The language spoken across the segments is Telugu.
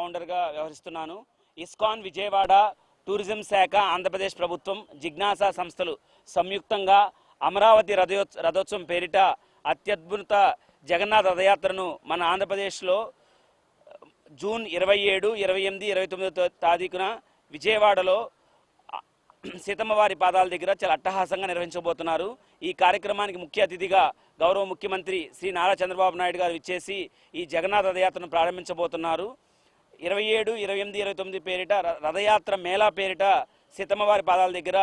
ఫౌండర్గా వ్యవహరిస్తున్నాను. ఇస్కాన్ విజయవాడ టూరిజం శాఖ ఆంధ్రప్రదేశ్ ప్రభుత్వం జిజ్ఞాసా సంస్థలు సంయుక్తంగా అమరావతి రథయో రథోత్సవం పేరిట అత్యద్భుత జగన్నాథ రథయాత్రను మన ఆంధ్రప్రదేశ్లో జూన్ ఇరవై ఏడు ఇరవై ఎనిమిది ఇరవై తొమ్మిదో తారీఖున విజయవాడలో సీతమ్మవారి పాదాల దగ్గర చాలా అట్టహాసంగా నిర్వహించబోతున్నారు. ఈ కార్యక్రమానికి ముఖ్య అతిథిగా గౌరవ ముఖ్యమంత్రి శ్రీ నారా చంద్రబాబు నాయుడు గారు ఇచ్చేసి ఈ జగన్నాథ రథయాత్రను ప్రారంభించబోతున్నారు. ఇరవై ఏడు ఇరవై ఎనిమిది ఇరవై తొమ్మిది పేరిట రథయాత్ర మేళా పేరిట సీతమ్మవారి పాదాల దగ్గర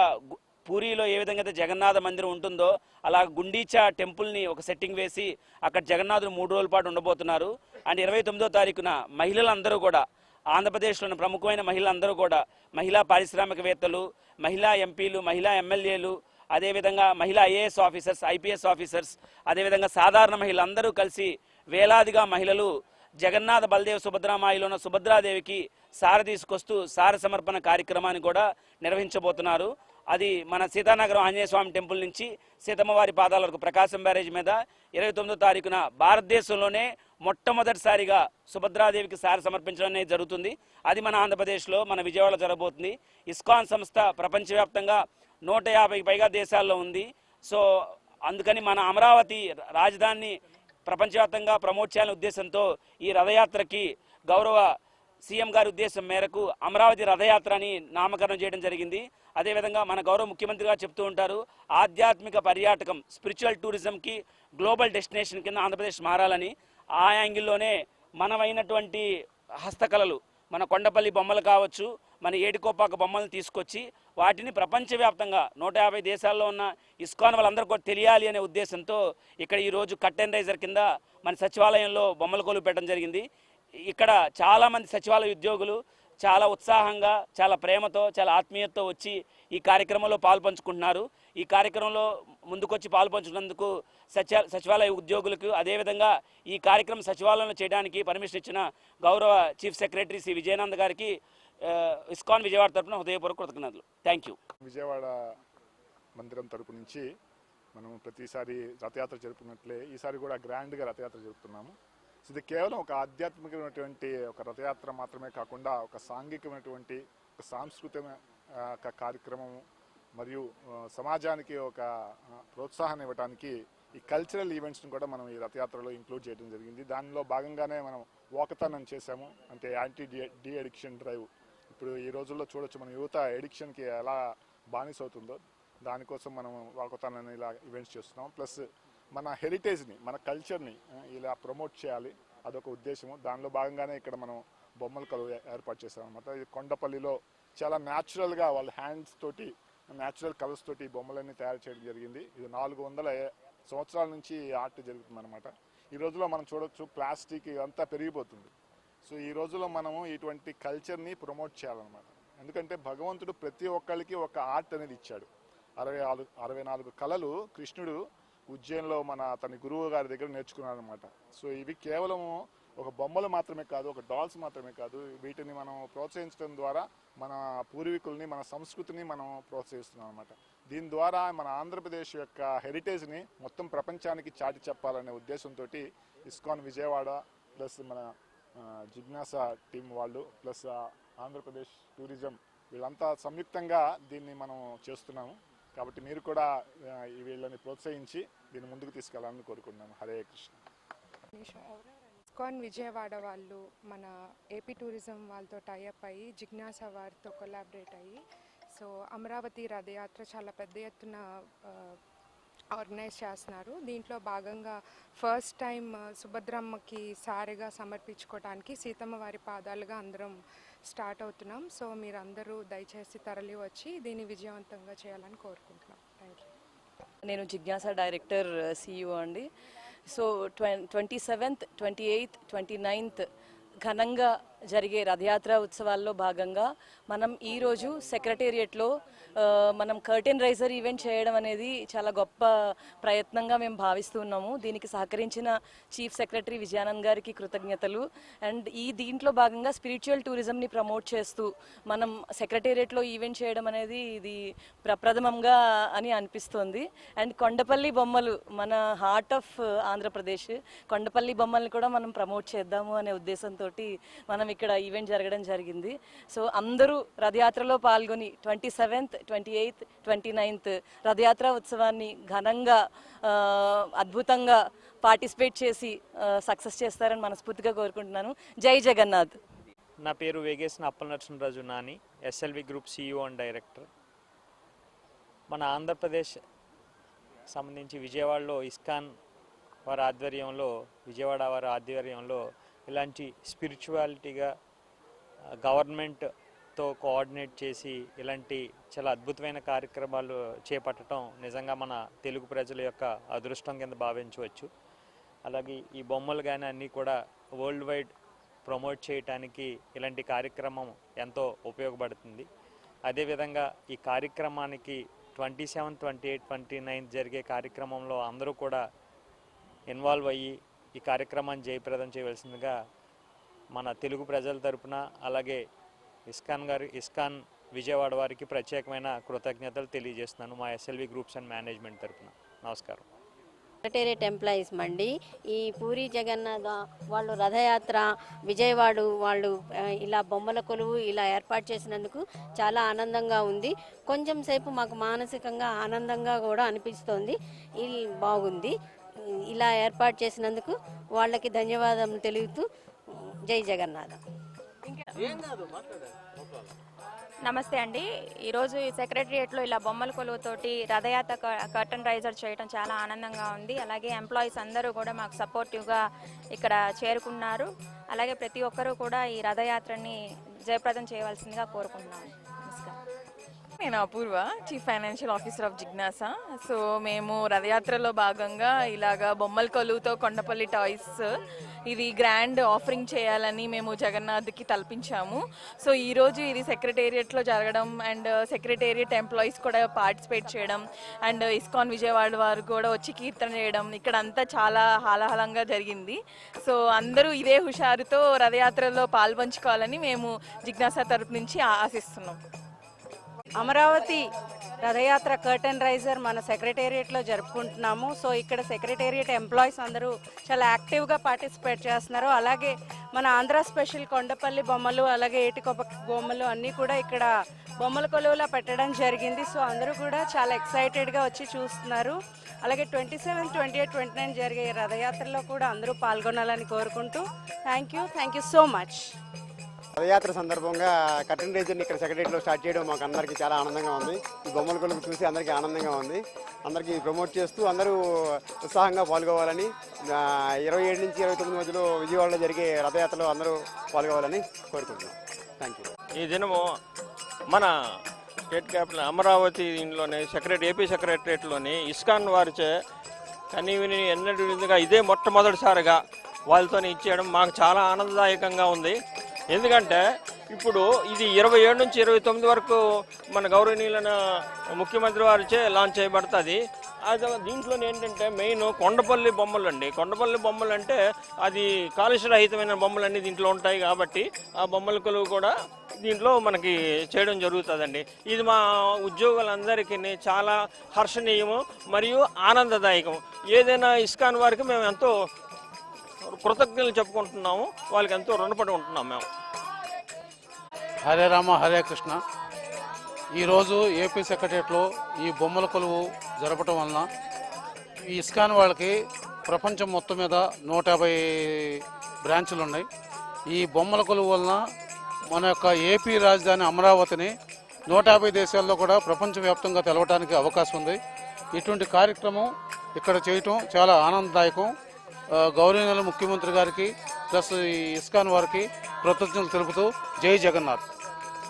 పూరిలో ఏ విధంగా అయితే జగన్నాథ మందిరం ఉంటుందో అలా గుండీచా టెంపుల్ని ఒక సెట్టింగ్ వేసి అక్కడ జగన్నాథుడు మూడు రోజుల పాటు ఉండబోతున్నారు. అండ్ ఇరవై తొమ్మిదో తారీఖున మహిళలందరూ కూడా ఆంధ్రప్రదేశ్లోని ప్రముఖమైన మహిళలందరూ కూడా మహిళా పారిశ్రామికవేత్తలు మహిళా ఎంపీలు మహిళా ఎమ్మెల్యేలు అదేవిధంగా మహిళా ఐఏఎస్ ఆఫీసర్స్ ఐపీఎస్ ఆఫీసర్స్ అదేవిధంగా సాధారణ మహిళలందరూ కలిసి వేలాదిగా మహిళలు జగన్నాథ బలదేవ్ సుభద్రామాయిలో ఉన్న సుభద్రాదేవికి సార తీసుకొస్తూ సార సమర్పణ కార్యక్రమాన్ని కూడా నిర్వహించబోతున్నారు. అది మన సీతానగరం ఆంజనేయ స్వామి టెంపుల్ నుంచి సీతమ్మవారి పాదాల వరకు ప్రకాశం బ్యారేజ్ మీద ఇరవై తొమ్మిదో తారీఖున భారతదేశంలోనే మొట్టమొదటిసారిగా సుభద్రాదేవికి సారి సమర్పించడం అనేది జరుగుతుంది. అది మన ఆంధ్రప్రదేశ్లో మన విజయవాడలో జరగబోతుంది. ఇస్కాన్ సంస్థ ప్రపంచవ్యాప్తంగా నూట యాభైకి పైగా దేశాల్లో ఉంది. సో అందుకని మన అమరావతి రాజధాని ప్రపంచవ్యాప్తంగా ప్రమోట్ చేయాలనే ఉద్దేశంతో ఈ రథయాత్రకి గౌరవ సీఎం గారి ఉద్దేశం మేరకు అమరావతి రథయాత్ర అని నామకరణం చేయడం జరిగింది. అదేవిధంగా మన గౌరవ ముఖ్యమంత్రి గారు చెప్తూ ఉంటారు ఆధ్యాత్మిక పర్యాటకం స్పిరిచువల్ టూరిజంకి గ్లోబల్ డెస్టినేషన్ కింద ఆంధ్రప్రదేశ్ మారాలని. ఆ యాంగిల్లోనే మనమైనటువంటి హస్తకళలు మన కొండపల్లి బొమ్మలు కావచ్చు మన ఏడుకోపాక బొమ్మలను తీసుకొచ్చి వాటిని ప్రపంచవ్యాప్తంగా నూట యాభై దేశాల్లో ఉన్న ఇస్కాన్ వాళ్ళందరూ కూడా తెలియాలి అనే ఉద్దేశంతో ఇక్కడ ఈరోజు కట్టెన్ రైజర్ కింద మన సచివాలయంలో బొమ్మల కొలువు పెట్టడం జరిగింది. ఇక్కడ చాలామంది సచివాలయ ఉద్యోగులు చాలా ఉత్సాహంగా చాలా ప్రేమతో చాలా ఆత్మీయతతో వచ్చి ఈ కార్యక్రమంలో పాల్పంచుకుంటున్నారు ఈ కార్యక్రమంలో ముందుకొచ్చి పాల్పంచుకున్నందుకు సచివ సచివాలయ ఉద్యోగులకు అదేవిధంగా ఈ కార్యక్రమం సచివాలయంలో చేయడానికి పర్మిషన్ ఇచ్చిన గౌరవ చీఫ్ సెక్రటరీ శ్రీ విజయనంద్ గారికి ఇస్కాన్ విజయవాడ తరపున హృదయపూర్వక కృతజ్ఞతలు. థ్యాంక్ యూ విజయవాడ మందిరం తరపు నుంచి మనం ప్రతిసారి రథయాత్ర జరుపుకున్నట్లే ఈసారి కూడా గ్రాండ్గా రథయాత్ర జరుపుతున్నాము. ఇది కేవలం ఒక ఆధ్యాత్మికమైనటువంటి ఒక రథయాత్ర మాత్రమే కాకుండా ఒక సాంఘికమైనటువంటి ఒక సాంస్కృతిక ఒక కార్యక్రమం మరియు సమాజానికి ఒక ప్రోత్సాహం ప్రోత్సాహాన్ని ఇవ్వడానికి ఈ కల్చరల్ ఈవెంట్స్ని కూడా మనం ఈ రథయాత్రలో ఇంక్లూడ్ చేయడం జరిగింది. దానిలో భాగంగానే మనం వాకథాన్ అని చేశాము. అంటే anti D D addiction drive ఇప్పుడు ఈ రోజుల్లో చూడొచ్చు మన యువత ఎడిక్షన్కి ఎలా బానిస అవుతుందో దానికోసం మనం వాకథాన్ ఇలా ఈవెంట్స్ చేస్తున్నాం. ప్లస్ మన హెరిటేజ్ని మన కల్చర్ని ఇలా ప్రమోట్ చేయాలి. అదొక ఉద్దేశము. దానిలో భాగంగానే ఇక్కడ మనం బొమ్మల కలువ ఏర్పాటు చేసాం ఇది కొండపల్లిలో చాలా న్యాచురల్గా వాళ్ళ హ్యాండ్స్ తోటి న్యాచురల్ కలర్స్ తోటి బొమ్మలన్నీ తయారు చేయడం జరిగింది. ఇది నాలుగు వందల సంవత్సరాల నుంచి ఆర్ట్ జరుగుతుంది అనమాట ఈ రోజుల్లో మనం చూడొచ్చు ప్లాస్టిక్ అంతా పెరిగిపోతుంది. సో ఈ రోజుల్లో మనము ఇటువంటి కల్చర్ని ప్రమోట్ చేయాలన్నమాట. ఎందుకంటే భగవంతుడు ప్రతి ఒక్కరికి ఒక ఆర్ట్ అనేది ఇచ్చాడు. అరవై నాలుగు అరవై నాలుగు కళలు కృష్ణుడు ఉజ్జయిన్లో మన అతని గురువు గారి దగ్గర నేర్చుకున్నాడు అనమాట సో ఇవి కేవలము ఒక బొమ్మలు మాత్రమే కాదు ఒక డాల్స్ మాత్రమే కాదు వీటిని మనం ప్రోత్సహించడం ద్వారా మన పూర్వీకుల్ని మన సంస్కృతిని మనం ప్రోత్సహిస్తున్నాం అనమాట దీని ద్వారా మన ఆంధ్రప్రదేశ్ యొక్క హెరిటేజ్ని మొత్తం ప్రపంచానికి చాటి చెప్పాలనే ఉద్దేశంతో ఇస్కాన్ విజయవాడ ప్లస్ మన జిజ్ఞాస టీం వాళ్ళు ప్లస్ ఆంధ్రప్రదేశ్ టూరిజం వీళ్ళంతా సంయుక్తంగా దీన్ని మనం చేస్తున్నాము. కాబట్టి మీరు కూడా వీళ్ళని ప్రోత్సహించి దీన్ని ముందుకు తీసుకెళ్ళాలని కోరుకుంటున్నాను హరే కృష్ణ. ఇస్కాన్ విజయవాడ వాళ్ళు మన ఏపీ టూరిజం వాళ్ళతో టైఅప్ అయ్యి జిజ్ఞాస వారితో కొలాబరేట్ అయ్యి సో అమరావతి రథయాత్ర చాలా పెద్ద ఎత్తున ఆర్గనైజ్ చేస్తున్నారు. దీంట్లో భాగంగా ఫస్ట్ టైం సుభద్రమ్మకి సారిగా సమర్పించుకోవడానికి సీతమ్మ వారి పాదాలుగా అందరం స్టార్ట్ అవుతున్నాం. సో మీరందరూ దయచేసి తరలి వచ్చి దీన్ని విజయవంతంగా చేయాలని కోరుకుంటున్నాం. థ్యాంక్ యూ నేను జిజ్ఞాస డైరెక్టర్ సిఇఓ అండి. So twenty seventh twenty eighth twenty ninth ఘనంగా జరిగే రథయాత్ర ఉత్సవాల్లో భాగంగా మనం ఈరోజు సెక్రటేరియట్లో మనం కర్టెన్ రైజర్ ఈవెంట్ చేయడం అనేది చాలా గొప్ప ప్రయత్నంగా మేము భావిస్తున్నాము దీనికి సహకరించిన చీఫ్ సెక్రటరీ విజయానంద్ గారికి కృతజ్ఞతలు. అండ్ ఈ దీంట్లో భాగంగా స్పిరిచువల్ టూరిజంని ప్రమోట్ చేస్తూ మనం సెక్రటేరియట్లో ఈవెంట్ చేయడం అనేది ఇది ప్రప్రథమంగా అని అనిపిస్తోంది. అండ్ కొండపల్లి బొమ్మలు మన హార్ట్ ఆఫ్ ఆంధ్రప్రదేశ్ కొండపల్లి బొమ్మల్ని కూడా మనం ప్రమోట్ చేద్దాము అనే ఉద్దేశంతో మనం మనం ఇక్కడ ఈవెంట్ జరగడం జరిగింది. సో అందరూ రథయాత్రలో పాల్గొని twenty seventh twenty eighth twenty ninth Rathayatra ఉత్సవాన్ని ఘనంగా అద్భుతంగా పార్టిసిపేట్ చేసి సక్సెస్ చేస్తారని మనస్ఫూర్తిగా కోరుకుంటున్నాను. జై జగన్నాథ్. నా పేరు Vegesina Appalanarasimharaju Nani SLV group CEO and director. మన ఆంధ్రప్రదేశ్ సంబంధించి విజయవాడలో ఇస్కాన్ వారి ఆధ్వర్యంలో విజయవాడ వారి ఆధ్వర్యంలో ఇలాంటి స్పిరిచువాలిటీగా గవర్నమెంట్తో కోఆర్డినేట్ చేసి ఇలాంటి చాలా అద్భుతమైన కార్యక్రమాలు చేపట్టడం నిజంగా మన తెలుగు ప్రజల యొక్క అదృష్టం కింద భావించవచ్చు. అలాగే ఈ బొమ్మలు కానీ అన్నీ కూడా వరల్డ్ వైడ్ ప్రమోట్ చేయటానికి ఇలాంటి కార్యక్రమం ఎంతో ఉపయోగపడుతుంది. అదేవిధంగా ఈ కార్యక్రమానికి twenty seven twenty eight twenty nine జరిగే కార్యక్రమంలో అందరూ కూడా ఇన్వాల్వ్ అయ్యి ఈ కార్యక్రమాన్ని జయప్రదం చేయవలసిందిగా మన తెలుగు ప్రజల తరపున అలాగే ఇస్కాన్ గారి ఇస్కాన్ విజయవాడ వారికి ప్రత్యేకమైన కృతజ్ఞతలు తెలియజేస్తున్నాను మా ఎస్ఎల్వి గ్రూప్స్ అండ్ మేనేజ్మెంట్ తరపున. నమస్కారం. సెక్రటేరియట్ ఎంప్లాయీస్ మండి ఈ పూరి జగన్నాథ వాళ్ళు రథయాత్ర విజయవాడ వాళ్ళు ఇలా బొమ్మల కొలువు ఇలా ఏర్పాటు చేసినందుకు చాలా ఆనందంగా ఉంది. కొంచెం సేపు మాకు మానసికంగా ఆనందంగా కూడా అనిపిస్తోంది. ఇది బాగుంది. ఇలా ఏర్పాటు చేసినందుకు వాళ్ళకి ధన్యవాదం తెలుపుతూ జై జగన్నాథ. నమస్తే అండి. ఈరోజు ఈ సెక్రటరియట్లో ఇలా బొమ్మల కొలువుతోటి రథయాత్ర క- కర్టన్ రైజర్ చేయడం చాలా ఆనందంగా ఉంది. అలాగే ఎంప్లాయీస్ అందరూ కూడా మాకు సపోర్టివ్గా ఇక్కడ చేరుకున్నారు. అలాగే ప్రతి ఒక్కరూ కూడా ఈ రథయాత్రని జయప్రదం చేయవలసిందిగా కోరుకుంటున్నాను నేను Apoorva chief financial officer of Jignasa so మేము రథయాత్రలో భాగంగా ఇలాగ బొమ్మల కొలువుతో కొండపల్లి టాయ్స్ ఇది గ్రాండ్ ఆఫరింగ్ చేయాలని మేము జగన్నాథ్కి తలపించాము. సో ఈరోజు ఇది సెక్రటేరియట్లో జరగడం అండ్ సెక్రటేరియట్ ఎంప్లాయీస్ కూడా పార్టిసిపేట్ చేయడం అండ్ ఇస్కాన్ విజయవాడ వారు కూడా వచ్చి కీర్తన చేయడం. ఇక్కడ అంతా చాలా హాలాహలంగా జరిగింది. సో అందరూ ఇదే హుషారుతో రథయాత్రలో పాల్పంచుకోవాలని మేము జిజ్ఞాసా తరపు నుంచి ఆశిస్తున్నాం. అమరావతి రథయాత్ర కర్టన్ రైజర్ మన సెక్రటేరియట్లో జరుపుకుంటున్నాము. సో ఇక్కడ సెక్రటేరియట్ ఎంప్లాయీస్ అందరూ చాలా యాక్టివ్గా పార్టిసిపేట్ చేస్తున్నారు. అలాగే మన ఆంధ్ర స్పెషల్ కొండపల్లి బొమ్మలు అలాగే ఏటికొప్ప బొమ్మలు అన్నీ కూడా ఇక్కడ బొమ్మల కొలువులా పెట్టడం జరిగింది. సో అందరూ కూడా చాలా ఎక్సైటెడ్గా వచ్చి చూస్తున్నారు. అలాగే twenty seven twenty eight twenty nine జరిగే రథయాత్రలో కూడా అందరూ పాల్గొనాలని కోరుకుంటూ thank you. Thank you so much. రథయాత్ర సందర్భంగా కటన్ రేజర్ని ఇక్కడ సెక్రటరీలో స్టార్ట్ చేయడం మాకు అందరికీ చాలా ఆనందంగా ఉంది. ఈ బొమ్మల కొలుపు చూసి అందరికీ ఆనందంగా ఉంది. అందరికీ ప్రమోట్ చేస్తూ అందరూ ఉత్సాహంగా పాల్గొవాలని ఇరవై ఏడు నుంచి ఇరవై తొమ్మిది మధ్యలో విజయవాడలో జరిగే రథయాత్రలో అందరూ పాల్గొవాలని కోరుకుంటున్నాం. థ్యాంక్ యూ ఈ దినము మన స్టేట్ క్యాపిటల్ అమరావతి దీనిలోనే సెక్రటరీ ఏపీ సెక్రటరియట్లోని ఇస్కాన్ వారిచే కానీ విని ఎన్నడూ ఇదే మొట్టమొదటిసారిగా వాళ్ళతో ఇచ్చేయడం మాకు చాలా ఆనందదాయకంగా ఉంది. ఎందుకంటే ఇప్పుడు ఇది ఇరవై ఏడు నుంచి ఇరవై తొమ్మిది వరకు మన గౌరవనీయులైన ముఖ్యమంత్రి వారిచే లాంచ్ చేయబడుతుంది. అది దీంట్లో ఏంటంటే మెయిన్ కొండపల్లి బొమ్మలు అండి. కొండపల్లి బొమ్మలు అంటే అది కాలుష్య రహితమైన బొమ్మలన్నీ దీంట్లో ఉంటాయి కాబట్టి ఆ బొమ్మల కొలువు కూడా దీంట్లో మనకి చేయడం జరుగుతుందండి. ఇది మా ఉద్యోగులందరికీ చాలా హర్షణీయము మరియు ఆనందదాయకం ఏదైనా ఇస్కాన్ వారికి మేము ఎంతో కృతజ్ఞతలు చెప్పుకుంటున్నాము. వాళ్ళకి ఎంతో రుణపడి ఉంటున్నాం మేము. హరే రామ హరే కృష్ణ. ఈరోజు ఏపీ సెక్రటరియట్లో ఈ బొమ్మల కొలువు జరపటం వలన ఈ ఇస్కాన్ వాళ్ళకి ప్రపంచం మొత్తం మీద నూట యాభై బ్రాంచులు ఉన్నాయి. ఈ బొమ్మల కొలువు వలన మన యొక్క ఏపీ రాజధాని అమరావతిని నూట యాభై దేశాల్లో కూడా ప్రపంచవ్యాప్తంగా తెలవడానికి అవకాశం ఉంది. ఇటువంటి కార్యక్రమం ఇక్కడ చేయటం చాలా ఆనందదాయకం. గౌరవనీయుల ముఖ్యమంత్రి గారికి ప్లస్ ఈ ఇస్కాన్ వారికి కృతజ్ఞతలు తెలుపుతూ జై జగన్నాథ్.